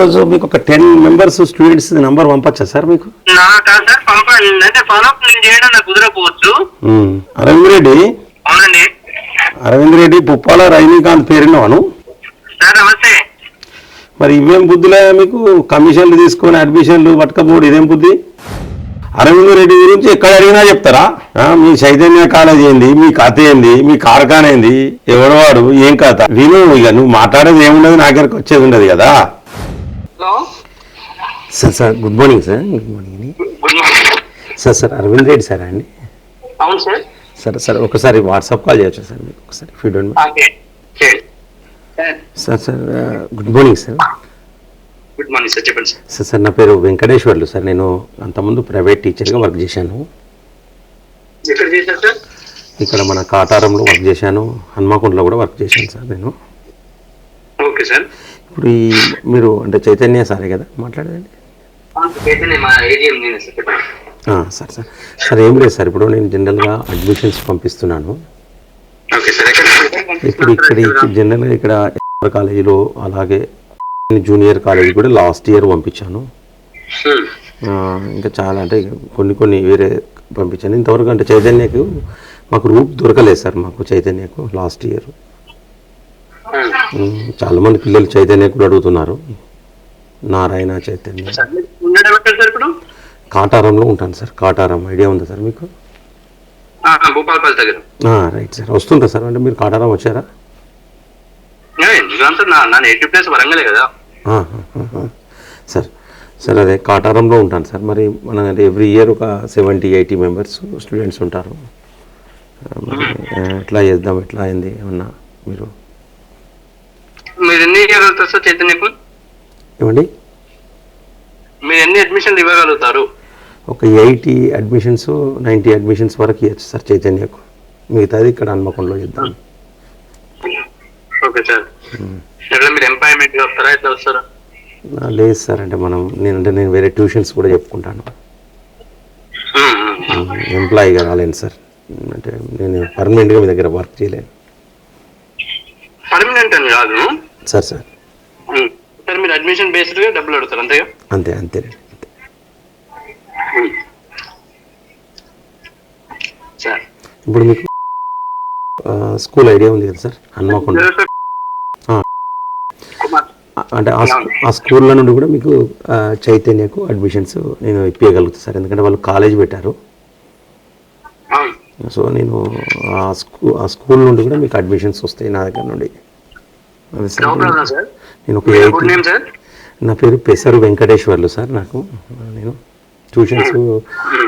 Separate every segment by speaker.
Speaker 1: ఈరోజు మీకు ఒక టెన్ మెంబర్స్ స్టూడెంట్స్ నెంబర్ పంపచ్చా సార్ మీకు?
Speaker 2: సార్ అంటే ఫాలో నేను చేయడం నాకు కుదరకపోవచ్చు.
Speaker 1: అరవింద్ రెడ్డి?
Speaker 2: అవునండి.
Speaker 1: అరవింద్ రెడ్డి పుప్పాల రజనీకాంత్ పేరున్నాను
Speaker 2: సార్ నమస్తే.
Speaker 1: మరి ఇవేం బుద్ధులే మీకు? కమిషన్లు తీసుకొని అడ్మిషన్లు పట్టుకపోడు ఇదేం బుద్ధి? అరవింద్ రెడ్డి గురించి ఎక్కడ అడిగినా చెప్తారా? మీ చైతన్య కాలేజ్ ఏంది? మీ కథ ఏంది? మీ కార్ఖాన ఏంది? ఎవడవాడు ఏం కథ? విను ఇక నువ్వు మాట్లాడేది ఏముండదు నా దగ్గరకు వచ్చేది ఉండదు కదా.
Speaker 2: Hello.
Speaker 1: Sir sir good morning sir. Good morning.
Speaker 2: Morning.
Speaker 1: Sir sir Aravind Reddy sir అండి?
Speaker 2: అవును సార్.
Speaker 1: సార్ సార్ ఒకసారి వాట్సాప్ కాల్ చేయొచ్చా సార్ మీకు? ఒకసారి ఫీ డోంట్
Speaker 2: ఓకే చేయండి. Sir.
Speaker 1: Sir good morning sir.
Speaker 2: Good morning sir చెప్పండి సార్.
Speaker 1: సార్ సార్ నా పేరు వెంకటేశ్వర్లు సార్. నేను అంతకుముందు ప్రైవేట్ టీచర్గా వర్క్ చేశాను. ఇక్కడ మన కాటారంలో వర్క్ చేశాను. హన్మకొండలో కూడా వర్క్ చేశాను సార్ నేను.
Speaker 2: Okay sir.
Speaker 1: ఇప్పుడు ఈ మీరు అంటే చైతన్య సారే కదా మాట్లాడేదండి
Speaker 2: సార్
Speaker 1: సార్ సార్. ఏం లేదు సార్. ఇప్పుడు నేను జనరల్గా అడ్మిషన్స్ పంపిస్తున్నాను. ఇప్పుడు ఇక్కడ జనరల్గా ఇక్కడ కాలేజీలో అలాగే జూనియర్ కాలేజీ కూడా లాస్ట్ ఇయర్ పంపించాను. ఇంకా చాలా అంటే కొన్ని కొన్ని వేరే పంపించాను. ఇంతవరకు అంటే చైతన్యకు మాకు రూట్ దొరకలేదు సార్ మాకు చైతన్యకు లాస్ట్ ఇయర్. చాలా మంది పిల్లలు చైతన్య కూడా అడుగుతున్నారు. నారాయణ చైతన్య. కాటారంలో ఉంటాను సార్. కాటారం. ఐడియా ఉందా సార్ మీకు? Right sir. వస్తుంటా సార్? అంటే మీరు కాటారం వచ్చారా. సార్ సార్ అదే కాటారంలో ఉంటాను సార్. మరి మన ఎవ్రీ ఇయర్ ఒక సెవెంటీ ఎయిటీ మెంబర్స్ స్టూడెంట్స్ ఉంటారు. మరి ఎట్లా చేద్దాం ఎట్లా అయింది ఏమన్నా మీరు?
Speaker 2: మీరు ఎన్ని ఇవ్వగలుగుతారు సార్ చైతన్యకు
Speaker 1: ఏమండి?
Speaker 2: మీరు ఎన్ని అడ్మిషన్లు ఇవ్వగలుగుతారు?
Speaker 1: ఒక ఎయిటీ అడ్మిషన్స్ నైంటీ అడ్మిషన్స్ వరకు ఇవ్వచ్చు సార్ చైతన్యకు మిగతాది ఇక్కడ హన్మకొండలో చేద్దాం
Speaker 2: ఓకే సార్. ఎట్లా మీరు ఎంప్లాయ్మెంట్ వస్తారా? ఎట్లా వస్తారా?
Speaker 1: లేదు సార్ అంటే మనం నేను అంటే నేను వేరే ట్యూషన్స్ కూడా చెప్పుకుంటాను. ఎంప్లాయీగా రాలేను సార్. అంటే నేను పర్మనెంట్గా మీ దగ్గర వర్క్ చేయలేను.
Speaker 2: పర్మనెంట్ అని కాదు.
Speaker 1: Sir sir.
Speaker 2: సార్ మీరు అడ్మిషన్ బేస్డ్గా డబ్బులు అడుగుతారు అంతేగా?
Speaker 1: అంతే అంతే.
Speaker 2: సార్.
Speaker 1: ఇప్పుడు మీకు స్కూల్ ఐడియా ఉంది కదా సార్ హన్మకొండ. అంటే ఆ స్కూ- ఆ స్కూల్లో నుండి కూడా మీకు చైతన్యకు అడ్మిషన్స్ నేను ఇప్పించగలుగుతాను సార్ ఎందుకంటే వాళ్ళు కాలేజ్ పెట్టారు. సో నేను ఆ స్కూ ఆ స్కూల్ నుండి కూడా మీకు అడ్మిషన్స్ వస్తాయి నా దగ్గర నుండి. అదే సార్ నేను ఒక నా పేరు పెసరు వెంకటేశ్వర్లు సార్ నాకు. నేను ట్యూషన్స్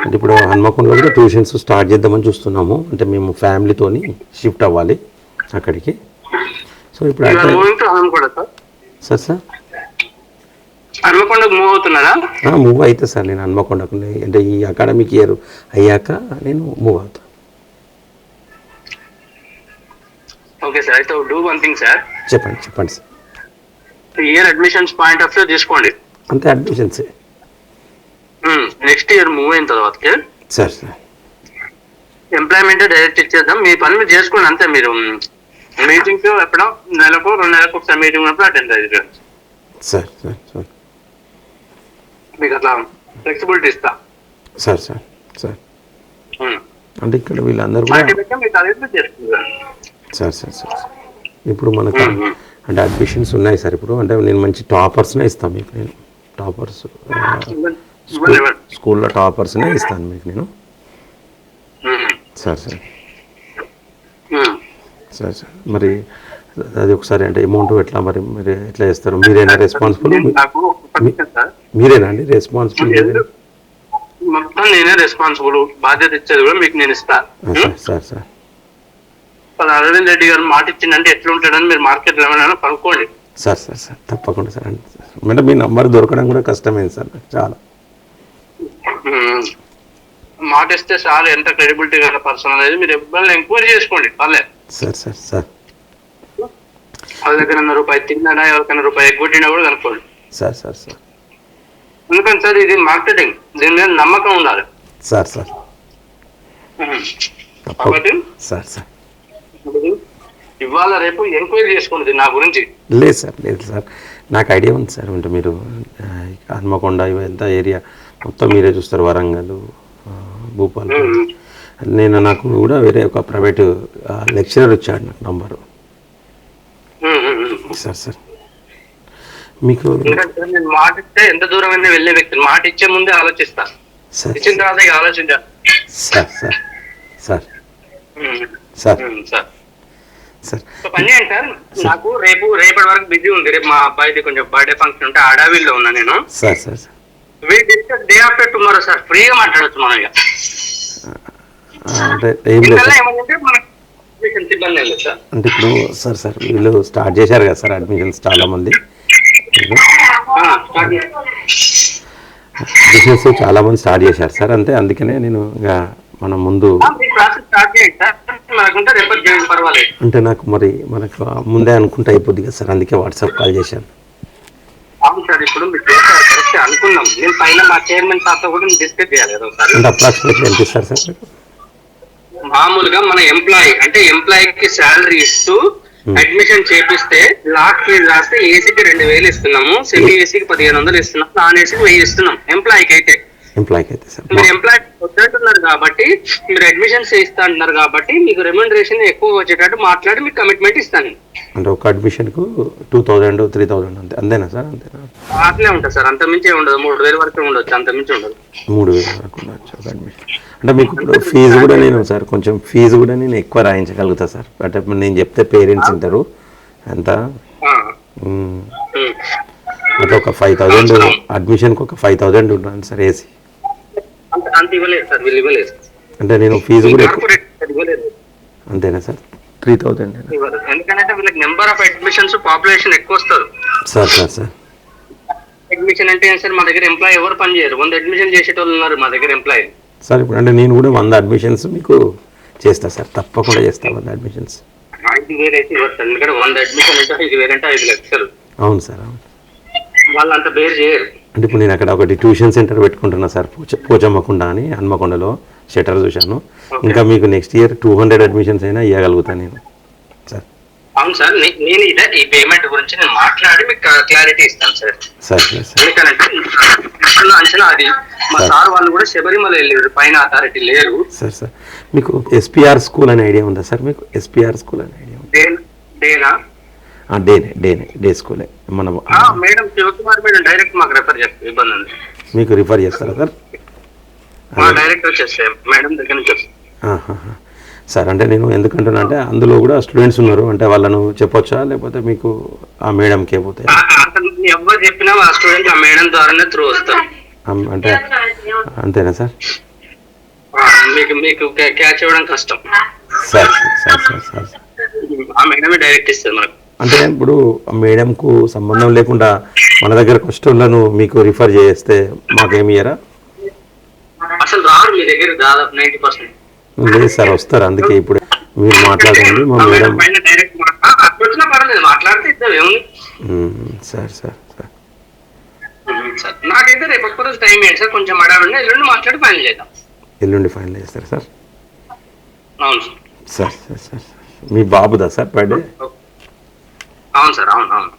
Speaker 1: అంటే ఇప్పుడు హన్మకొండలో కూడా ట్యూషన్స్ స్టార్ట్ చేద్దామని చూస్తున్నాము. అంటే మేము ఫ్యామిలీతోని షిఫ్ట్ అవ్వాలి అక్కడికి. సో ఇప్పుడు
Speaker 2: సార్?
Speaker 1: Sir sir?
Speaker 2: హనుమకొండకు మూవ్ అవుతున్నారా?
Speaker 1: మూవ్ అయితే సార్ నేను హన్మకొండకు అంటే ఈ అకాడమిక్ ఇయర్ అయ్యాక నేను మూవ్ అవుతాను
Speaker 2: ఓకే సార్ అయితే డూ వన్ థింగ్ సార్
Speaker 1: చెప్పండి చెప్పండి sir
Speaker 2: year admissions point of view తీసుకోండి.
Speaker 1: అంతే అడ్మిషన్సే
Speaker 2: నెక్స్ట్ ఇయర్ మూవ్ అయిన తర్వాతకి
Speaker 1: సార్ సార్
Speaker 2: ఎంప్లాయ్మెంట్ డైరెక్ట్ ఇచ్చేద్దాం మీ పని మీరు చేసుకోండి అంతే మీరు. మీటింగ్స్ ఎప్పుడో నెలకు రెండు నెలలకు ఒకసారి మీటింగ్ ఉన్నప్పుడు అటెండ్ అయ్యారు
Speaker 1: సార్ సార్ సార్
Speaker 2: మీకు అట్లా ఫ్లెక్సిబిలిటీ ఇస్తా.
Speaker 1: Sir sir sir. అంటే ఇక్కడ వీళ్ళందరూ కూడా సార్ సార్ సార్. ఇప్పుడు మనకు అంటే అడ్మిషన్స్ ఉన్నాయి సార్. ఇప్పుడు అంటే నేను మంచి టాపర్స్నే ఇస్తాను మీకు నేను. టాపర్స్ స్కూల్లో టాపర్స్నే ఇస్తాను మీకు నేను. Sir sir. Sir sir. మరి అది ఒకసారి అంటే అమౌంట్ ఎట్లా మరి మీరు ఎట్లా ఇస్తారు మీరేనా రెస్పాన్సిబుల్ మీరేనా అండి రెస్పాన్సిబుల్?
Speaker 2: మొత్తం నేనే రెస్పాన్సిబుల్ బాధ్యత ఇచ్చేది కూడా మీకు నేను ఇస్తా.
Speaker 1: Sir sir. సార్
Speaker 2: వాళ్ళ అరవింద్ రెడ్డి గారు మాట ఇచ్చిందంటే ఎట్లుంటాడని మీరు మార్కెట్ ఏమైనా కనుక్కోండి
Speaker 1: సార్ సార్ సార్ తప్పకుండా సార్. అంటే మీ నంబర్ దొరకడం కూడా కష్టమైంది సార్. చాలా.
Speaker 2: మాట ఇస్తే చాలు ఎంత క్రెడిబిలిటీ గల పర్సన్ అనేది మీరు ఎవరిని ఎంక్వైరీ చేసుకోండి వాళ్ళే
Speaker 1: సార్ సార్ సార్.
Speaker 2: వాళ్ళ దగ్గర రూపాయి తిన్నాడా ఎవరికైనా రూపాయి ఎగ్గొట్టినా కూడా కనుక్కోండి.
Speaker 1: Sir sir sir.
Speaker 2: ఎందుకంటే సార్ ఇది మార్కెటింగ్ దీని మీద నమ్మకం ఉండాలి.
Speaker 1: Sir sir.
Speaker 2: కాబట్టి
Speaker 1: సార్ సార్.
Speaker 2: ఇవాళ రేపు ఎంక్వైరీ చేసుకోండి దీని నా గురించి.
Speaker 1: లేదు సార్ లేదు సార్. నాకు ఐడియా ఉంది సార్ అంటే మీరు హన్మకొండ ఇవంతా ఏరియా మొత్తం మీరే చూస్తారు వరంగల్ భూపాల్. నేను నాకు కూడా వేరే ఒక ప్రైవేట్ లెక్చరర్ వచ్చాడు నాకు నంబరు. Sir sir. మీకు
Speaker 2: నేను మాట ఇస్తే ఎంత దూరమైనా వెళ్ళే వ్యక్తిని మాట ఇచ్చే ముందే ఆలోచిస్తా.
Speaker 1: సార్.
Speaker 2: ఇచ్చిన తర్వాత ఇక ఆలోచించా.
Speaker 1: Sir sir. Sir. Sir.
Speaker 2: Sir. పని సార్. నాకు రేపు రేపటి వరకు బిజీ ఉంది. రేపు మా అబ్బాయిది కొంచెం బర్త్డే ఫంక్షన్ ఉంటే అడవిలో ఉన్నా నేను.
Speaker 1: Sir sir sir.
Speaker 2: We discuss day after tomorrow sir. ఫ్రీగా మాట్లాడచ్చు మనం ఇక.
Speaker 1: అంటే ఇప్పుడు సార్ సార్ వీళ్ళు స్టార్ట్ చేశారు కదా సార్ అడ్మిషన్స్ చాలా మంది. బిజినెస్ చాలా మంది స్టార్ట్ చేశారు సార్ అంతే అందుకనే నేను మనం ముందు
Speaker 2: సార్
Speaker 1: అంటే నాకు మరి మనకు ముందే అనుకుంటే అయిపోద్ది కదా సార్ అందుకే వాట్సాప్ కాల్ చేశాను.
Speaker 2: అవును సార్ ఇప్పుడు అనుకున్నాం. నేను పైన మా చైర్మన్ సార్తో కూడా డిస్కస్ చేయాలి కదా ఒకసారి.
Speaker 1: అంటే అప్రాక్సిమేట్లీ ఎంత ఇస్తారు సార్ మీకు?
Speaker 2: మామూలుగా మన ఎంప్లాయీ అంటే ఎంప్లాయీ కి శాలరీ ఇస్తూ అడ్మిషన్ చేపిస్తే లాస్ట్ ఫీజు రాస్తే ఏసీకి రెండు వేలు ఇస్తున్నాము సెమీ ఏసీకి పదిహేను వందలు ఇస్తున్నాం నాన్ ఏసీకి వెయ్యి ఇస్తున్నాం ఎంప్లాయీకి అయితే.
Speaker 1: ఎంప్లాయ్కి అయితే సార్.
Speaker 2: మీరు ఎంప్లాయీ వద్దంటున్నారు కాబట్టి మీరు అడ్మిషన్స్ ఇస్తా అంటున్నారు కాబట్టి మీకు రెమ్యూనరేషన్ ఎక్కువ వచ్చేటట్టు మాట్లాడి మీకు కమిట్మెంట్ ఇస్తాను.
Speaker 1: అంటే ఒక అడ్మిషన్కు టూ థౌజండ్ త్రీ థౌజండ్ అంతే. అంతేనా సార్? అంతేనా?
Speaker 2: అట్లే ఉంటుంది సార్. అంత మించే ఉండదు. మూడు వేల వరకు ఉండొచ్చు. అంత మించి ఉండదు.
Speaker 1: మూడు వేలు వరకు ఉండొచ్చు ఒక అడ్మిషన్ అంటే మీకు ఇప్పుడు ఫీజు కూడా నేను సార్ కొంచెం ఫీజు కూడా నేను ఎక్కువ రాయించగలుగుతా సార్. అంటే నేను చెప్తే పేరెంట్స్ ఉంటారు ఎంత. అంటే ఒక ఫైవ్ థౌజండ్ అడ్మిషన్కి ఒక ఫైవ్ థౌజండ్ ఉన్నాను సార్ ఏసీ.
Speaker 2: అంత ఇవ్వలేదు సార్ వీళ్ళు ఇవ్వలేదు.
Speaker 1: అంటే నేను ఫీజు కూడా
Speaker 2: కార్పొరేట్ ఇవ్వలేదు.
Speaker 1: అంతేనా సార్? త్రీ థౌజండ్
Speaker 2: ఇవ్వరు. ఎందుకంటే వీళ్ళకి నెంబర్ ఆఫ్ అడ్మిషన్స్ పాపులేషన్ ఎక్కువ వస్తారు
Speaker 1: సార్ సార్ సార్.
Speaker 2: అడ్మిషన్ అంటే సార్ మా దగ్గర ఎంప్లాయ్ ఎవరు పని చేయరు. వంద అడ్మిషన్ చేసేటోళ్ళు ఉన్నారు మా దగ్గర ఎంప్లాయ్.
Speaker 1: సార్ ఇప్పుడు అంటే నేను కూడా వంద అడ్మిషన్స్ మీకు చేస్తా సార్. తప్పకుండా చేస్తా వంద అడ్మిషన్స్.
Speaker 2: ఐదు వేలు అయితే ఇవ్వరు సార్. ఎందుకంటే వంద అడ్మిషన్ అంటే ఐదు వేలు అంటే ఐదు లక్షలు.
Speaker 1: అవును సార్ అవును.
Speaker 2: వాళ్ళు అంత బేర్ చేయరు.
Speaker 1: అంటే ఇప్పుడు నేను అక్కడ ఒకటి ట్యూషన్ సెంటర్ పెట్టుకుంటున్నా సార్ పోచ పోచమ్మకొండ అని హన్మకొండలో షటర్ చూశాను. ఇంకా మీకు next year two hundred admissions అయినా ఇవ్వగలుగుతాను నేను సార్.
Speaker 2: అవును సార్ నేను ఇదే ఈ పేమెంట్ గురించి నేను మాట్లాడి మీకు క్లారిటీ ఇస్తాను సార్.
Speaker 1: సార్
Speaker 2: ఎందుకంటే అంచనా అది. మా సార్. వాళ్ళు కూడా శబరిమల వెళ్ళారు పైన అథారిటీ లేరు.
Speaker 1: Sir sir. మీకు ఎస్పీఆర్ స్కూల్ అనే ఐడియా ఉందా సార్ మీకు ఎస్పీఆర్ స్కూల్ అనే ఐడియా ఉందా?
Speaker 2: డే- డేనా
Speaker 1: డేనే డే స్కూలే. మన
Speaker 2: మేడం శివకుమార్ మేడం డైరెక్ట్ మాకు రెఫర్ చేస్తారు ఇబ్బంది ఉంది.
Speaker 1: మీకు రిఫర్ చేస్తారా సార్?
Speaker 2: డైరెక్ట్ వచ్చేస్తే మేడం దగ్గర నుంచి.
Speaker 1: సార్ అంటే నేను ఎందుకంటున్నా అంటే అందులో కూడా స్టూడెంట్స్ ఉన్నారు. అంటే వాళ్ళను చెప్పొచ్చా? లేకపోతే మీకు ఆ మేడంకే పోతాయి?
Speaker 2: ఆ, అసలు ఎవరు చెప్పినా ఆ స్టూడెంట్ ఆ మేడం ద్వారానే త్రూ వస్తారు.
Speaker 1: అంటే అంతేనా సార్?
Speaker 2: మీకు మీకు క్యాచ్ అవ్వడం కష్టం.
Speaker 1: Sir sir sir sir.
Speaker 2: ఆ మేడమే డైరెక్ట్ ఇస్తుంది మనకు
Speaker 1: అంటే ఇప్పుడు మేడంకు సంబంధం లేకుండా మన దగ్గరకు వచ్చేటోళ్ళను మీకు రిఫర్ చేస్తే మాకేమి ఇయ్యరా?
Speaker 2: అసలు రారు మీ దగ్గర దాదాపు నైన్టీ పర్సెంట్
Speaker 1: లేదు సార్ వస్తారు. అందుకే ఇప్పుడు మీరు మాట్లాడండి. మా మేడం. Sir sir sir.
Speaker 2: నాకైతే రేపు ఒక్క రోజు టైం ఏంటి సార్. కొంచెం అడగండి ఎల్లుండి మాట్లాడి ఫైనల్ చేద్దాం.
Speaker 1: ఎల్లుండి ఫైనల్ చేస్తారు సార్.
Speaker 2: అవును సార్.
Speaker 1: సార్ సార్ సార్ మీ బాబుదా సార్ బర్త్డే?
Speaker 2: అవును సార్ అవును అవును.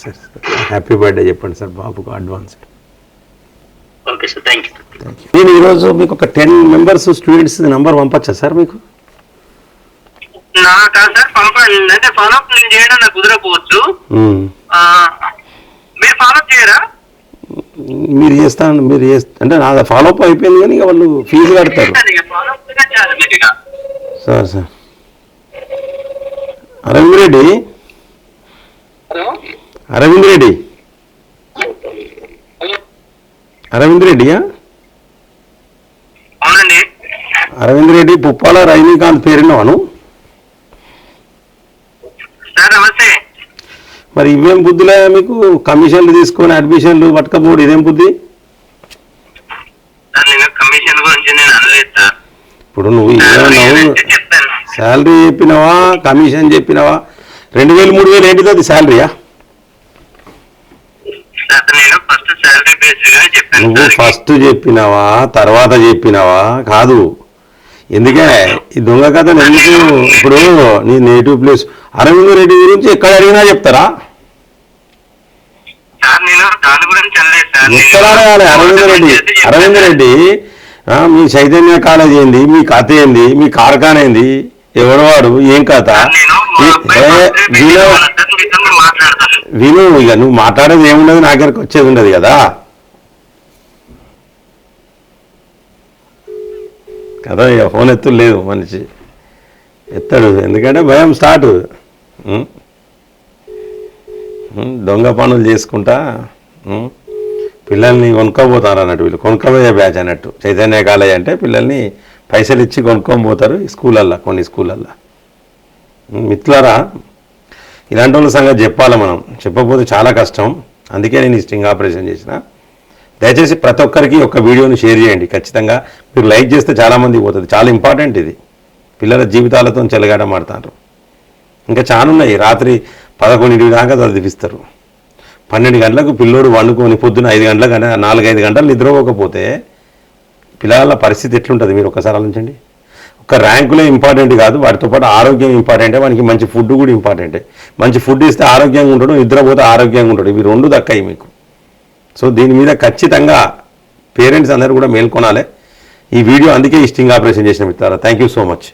Speaker 1: Sir sir. హ్యాపీ బర్త్డే చెప్పండి సార్ బాబుకు advance
Speaker 2: okay sir thank you
Speaker 1: నేను ఈరోజు మీకు ఒక టెన్ మెంబర్స్ స్టూడెంట్స్ నెంబర్ పంపచ్చా సార్ మీకు?
Speaker 2: నా కాదు సార్ పంపండి అంటే ఫాలో అప్ నేను చేయడం నాకు కుదరకపోవచ్చు. మీరు ఫాలో అప్ చేయరా?
Speaker 1: మీరు చేస్తాను మీరు చేస్తా అంటే నా ఫాలో అప్ అయిపోయింది కానీ ఇక వాళ్ళు ఫీజు కడతారు. Sir sir. అరవింద్ రెడ్డి అరవింద్ రెడ్డి. అరవింద్ రెడ్డియా?
Speaker 2: అవునండి.
Speaker 1: అరవింద్ రెడ్డి పుప్పాల రజనీకాంత్ పేరున్నాను
Speaker 2: నమస్తే.
Speaker 1: మరి ఇవేం బుద్ధులే మీకు? కమిషన్లు తీసుకొని అడ్మిషన్లు పట్టుకపోడు ఇదేం బుద్ధి?
Speaker 2: కమిషన్ గురించి నేను అనలేదు సార్.
Speaker 1: ఇప్పుడు నువ్వు ఏమన్నావు శాలరీ చెప్పినావా? కమిషన్ చెప్పినావా? రెండు వేలు మూడు వేలు ఏంటిది అది శాలరీయా నువ్వు. ఫస్ట్ చెప్పినావా తర్వాత చెప్పినావా? కాదు. ఎందుకే? ఈ దొంగ కథను ఎందుకు? ఇప్పుడు నీ నేటివ్ ప్లేస్ అరవింద్ రెడ్డి గురించి ఎక్కడ అడిగినా చెప్తారా? ఎక్కడ అడగాలి? అరవింద్ రెడ్డి అరవింద్. రెడ్డి మీ చైతన్య కాలేజ్ ఏంది? మీ కథ ఏంది? మీ కార్ఖాన ఏంది? ఎవడు వాడు? ఏం కథ? విను ఇక నువ్వు మాట్లాడేది ఏముండదు నా దగ్గరకు వచ్చేది ఉండదు కదా? కదా ఇక ఫోన్ ఎత్తు లేదు మనిషి. ఎత్తాడు ఎందుకంటే భయం స్టార్ట్ దొంగ పనులు చేసుకుంటా? పిల్లల్ని కొనుక్కోబోతారు అన్నట్టు వీళ్ళు. కొనుక్కోబోయే బ్యాచ్ అన్నట్టు. చైతన్య కాలేజ్ అంటే పిల్లల్ని పైసలు ఇచ్చి కొనుక్కొని పోతారు స్కూళ్ళల్లో స్కూలల్లో కొన్ని స్కూలల్లో. మిత్రులారా ఇలాంటి వాళ్ళ సంగతి చెప్పాలి మనం? చెప్పకపోతే చాలా కష్టం. అందుకే నేను ఈ స్టింగ్ ఆపరేషన్ చేసిన. దయచేసి ప్రతి ఒక్కరికి ఒక వీడియోని షేర్ చేయండి. ఖచ్చితంగా మీరు లైక్ చేస్తే చాలామంది పోతుంది చాలా ఇంపార్టెంట్ ఇది. పిల్లల జీవితాలతో చెలగాట మాడతారు ఇంకా చాలా ఉన్నాయి. రాత్రి పదకొండింటి దాకా చదివిస్తారు పన్నెండు గంటలకు పిల్లోడు వండుకొని పొద్దున ఐదు గంటలకు నాలుగైదు గంటలు నిద్రపోకపోతే పిల్లల పరిస్థితి ఎట్లుంటుంది? మీరు ఒకసారి ఆలోచించండి. ఒక ర్యాంకులే ఇంపార్టెంట్ కాదు వాటితో పాటు ఆరోగ్యం ఇంపార్టెంటే వానికి మంచి ఫుడ్ కూడా ఇంపార్టెంటే. మంచి ఫుడ్ ఇస్తే ఆరోగ్యంగా ఉంటాడు నిద్రపోతే ఆరోగ్యంగా ఉంటాడు ఇవి రెండు దక్కాయి మీకు. సో దీని మీద ఖచ్చితంగా పేరెంట్స్ అందరూ కూడా మేల్కొనాలి. ఈ వీడియో అందుకే ఈ స్టింగ్ ఆపరేషన్ చేసిన మిత్రారా థ్యాంక్ యూ సో మచ్